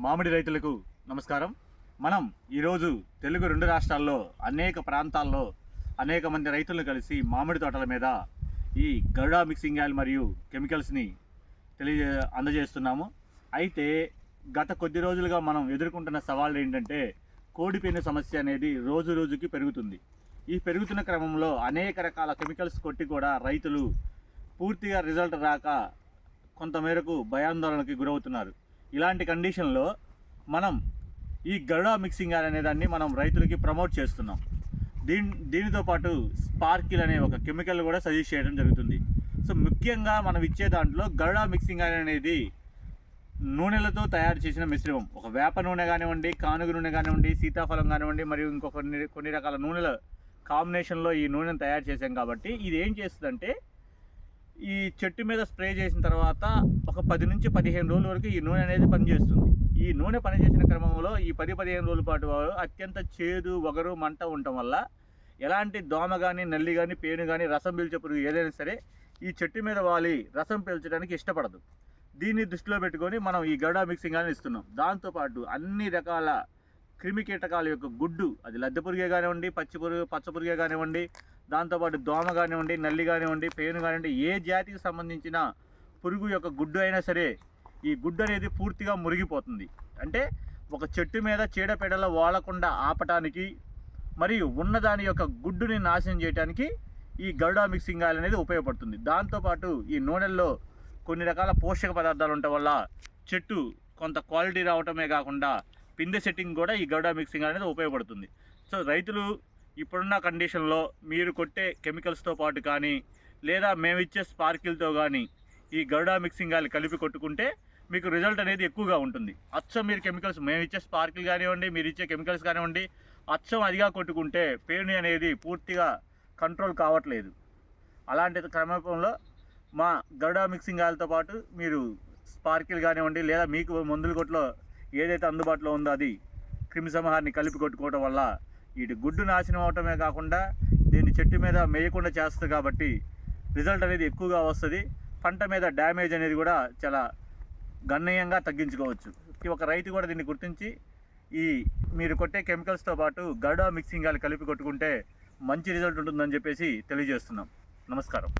మామిడి రైతులకు నమస్కారం. మనం ఈరోజు తెలుగు రెండు రాష్ట్రాల్లో అనేక ప్రాంతాల్లో అనేక మంది రైతులను కలిసి మామిడి తోటల మీద ఈ గరుడా మిక్సింగ్ ఆయిల్ మరియు కెమికల్స్ని తెలియజే అందజేస్తున్నాము. అయితే గత కొద్ది రోజులుగా మనం ఎదుర్కొంటున్న సవాళ్ళు ఏంటంటే కోడిపీన సమస్య అనేది రోజు రోజుకి పెరుగుతుంది. ఈ పెరుగుతున్న క్రమంలో అనేక రకాల కెమికల్స్ కొట్టి కూడా రైతులు పూర్తిగా రిజల్ట్ రాక కొంతమేరకు భయాందోళనకి గురవుతున్నారు. ఇలాంటి కండిషన్లో మనం ఈ గరుడా మిక్సింగ్ ఆయిల్ అనే దాన్ని మనం రైతులకి ప్రమోట్ చేస్తున్నాం. దీని దీనితో పాటు స్పార్కిల్ అనే ఒక కెమికల్ కూడా సజెస్ట్ చేయడం జరుగుతుంది. సో ముఖ్యంగా మనం ఇచ్చే దాంట్లో గరుడా మిక్సింగ్ ఆయిల్ అనేది నూనెలతో తయారు చేసిన మిశ్రమం. ఒక వేప నూనె కానివ్వండి కానుగ నూనె కానివ్వండి సీతాఫలం కానివ్వండి మరియు ఇంకొక కొన్ని కొన్ని రకాల నూనెల కాంబినేషన్లో ఈ నూనెను తయారు చేసాం కాబట్టి ఇది ఏం చేస్తుందంటే ఈ చెట్టు మీద స్ప్రే చేసిన తర్వాత ఒక పది నుంచి పదిహేను రోజుల వరకు ఈ నూనె అనేది పనిచేస్తుంది. ఈ నూనె పనిచేసిన క్రమంలో ఈ పది పదిహేను రోజుల పాటు అత్యంత చేదు వగరు మంట ఉండటం వల్ల ఎలాంటి దోమ కానీ నల్లి కానీ పేను కానీ రసం పీల్చే పురుగు ఏదైనా సరే ఈ చెట్టు మీద వాలి రసం పీల్చడానికి ఇష్టపడదు. దీన్ని దృష్టిలో పెట్టుకొని మనం ఈ గరుడా మిక్సింగ్ అని ఇస్తున్నాం. దాంతోపాటు అన్ని రకాల క్రిమి కీటకాల యొక్క గుడ్డు అది లద్దె పురుగే కానివ్వండి పచ్చి పురుగు పచ్చ పురుగే కానివ్వండి దాంతోపాటు దోమ కానివ్వండి నల్లి కానివ్వండి పేను కానివ్వండి ఏ జాతికి సంబంధించిన పురుగు యొక్క గుడ్డు అయినా సరే ఈ గుడ్డు అనేది పూర్తిగా మురిగిపోతుంది. అంటే ఒక చెట్టు మీద చీడపీడలో వాలకుండా ఆపటానికి మరియు ఉన్నదాని యొక్క గుడ్డుని నాశనం చేయడానికి ఈ గరుడా మిక్సింగ్ ఆయిల్ అనేది ఉపయోగపడుతుంది. దాంతోపాటు ఈ నూనెల్లో కొన్ని రకాల పోషక పదార్థాలు ఉండటం వల్ల చెట్టు కొంత క్వాలిటీ రావటమే కాకుండా పిందె సెట్టింగ్ కూడా ఈ గరుడా మిక్సింగ్ అనేది ఉపయోగపడుతుంది. సో రైతులు ఇప్పుడున్న కండిషన్లో మీరు కొట్టే కెమికల్స్తో పాటు కానీ లేదా మేమిచ్చే స్పార్కిల్తో కానీ ఈ గరుడా మిక్సింగ్ గాలి కలిపి కొట్టుకుంటే మీకు రిజల్ట్ అనేది ఎక్కువగా ఉంటుంది. అచ్చం మీరు కెమికల్స్ మేము ఇచ్చే స్పార్కిల్ కానివ్వండి మీరు ఇచ్చే కెమికల్స్ కానివ్వండి అచ్చం అదిగా కొట్టుకుంటే పేను అనేది పూర్తిగా కంట్రోల్ కావట్లేదు. అలాంటి క్రమంలో మా గరుడా మిక్సింగ్ గాలితో పాటు మీరు స్పార్కిల్ కానివ్వండి లేదా మీకు మందుల కొట్లో ఏదైతే అందుబాటులో ఉందో అది క్రిమిసంహారిని కలిపి కొట్టుకోవడం వల్ల వీటి గుడ్డు నాశనం అవటమే కాకుండా దీన్ని చెట్టు మీద మేయకుండా చేస్తుంది కాబట్టి రిజల్ట్ అనేది ఎక్కువగా వస్తుంది. పంట మీద డ్యామేజ్ అనేది కూడా చాలా గణనీయంగా తగ్గించుకోవచ్చు. ఈ ఒక రైతు కూడా దీన్ని గుర్తించి ఈ మీరు కొట్టే కెమికల్స్తో పాటు గడ మిక్సింగ్ గాలి కలిపి కొట్టుకుంటే మంచి రిజల్ట్ ఉంటుందని చెప్పేసి తెలియజేస్తున్నాం. నమస్కారం.